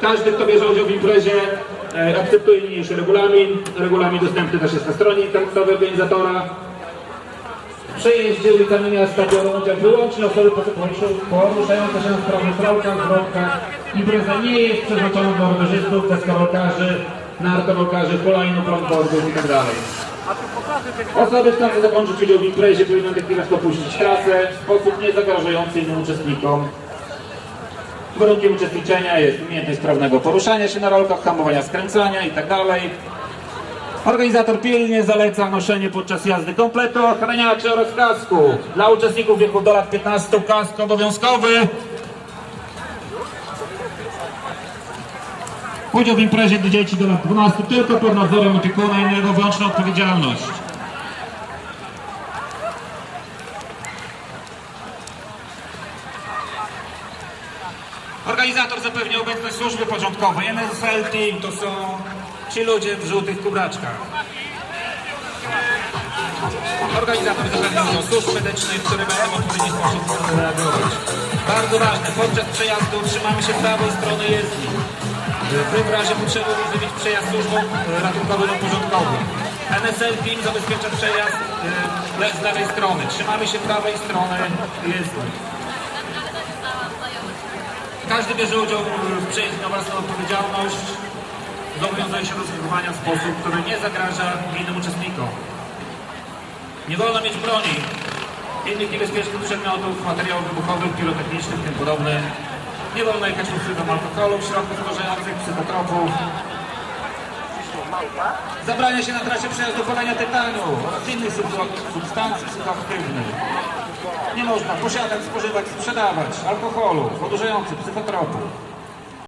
Każdy, kto bierze udział w imprezie, e, akceptuje niniejszy regulamin. Regulamin dostępny też jest na stronie internetowej organizatora. W przejeździe ulicami miasta biorą udział wyłącznie osoby poruszające się w prawostrałkach, zwrotkach. Impreza nie jest przeznaczona dla rowerzystów, deskorolkarzy, nartowolkarzy, hulajnów, longboardów itd. Osoby chcące zakończyć udział w imprezie powinny natychmiast opuścić trasę w sposób niezagrażający innym uczestnikom. Warunkiem uczestniczenia jest umiejętność sprawnego poruszania się na rolkach, hamowania, skręcania itd. Organizator pilnie zaleca noszenie podczas jazdy kompletu ochraniaczy oraz kasku. Dla uczestników wieku do lat 15 kask obowiązkowy. Udział w imprezie dla dzieci do lat 12 tylko pod nadzorem opiekuna i jego wyłączną odpowiedzialność. Organizator zapewnia obecność służby porządkowej. NSL Team to są ci ludzie w żółtych kubraczkach. Organizator zapewnia służb medycznych, które będą w sposób reagować. Bardzo ważne, podczas przejazdu trzymamy się prawej strony jezdni. W razie potrzeby umożliwić przejazd służbom e, ratunkowym lub porządkowym. NSL Team zabezpiecza przejazd e, z lewej strony. Trzymamy się prawej strony jezdni. Każdy bierze udział w przejeździe na własną odpowiedzialność. Zobowiązuje się do zachowania w sposób, który nie zagraża innym uczestnikom. Nie wolno mieć broni, innych niebezpiecznych przedmiotów, materiałów wybuchowych, pirotechnicznych, tym podobnych. Nie wolno jechać pod wpływem alkoholu, środków odurzających, psychotropów. Zabrania się na trasie przejazdu palenia tytaniu oraz innych subs- substancji psychoaktywnych. Nie można posiadać, spożywać, sprzedawać alkoholu, odurzających, psychotropów.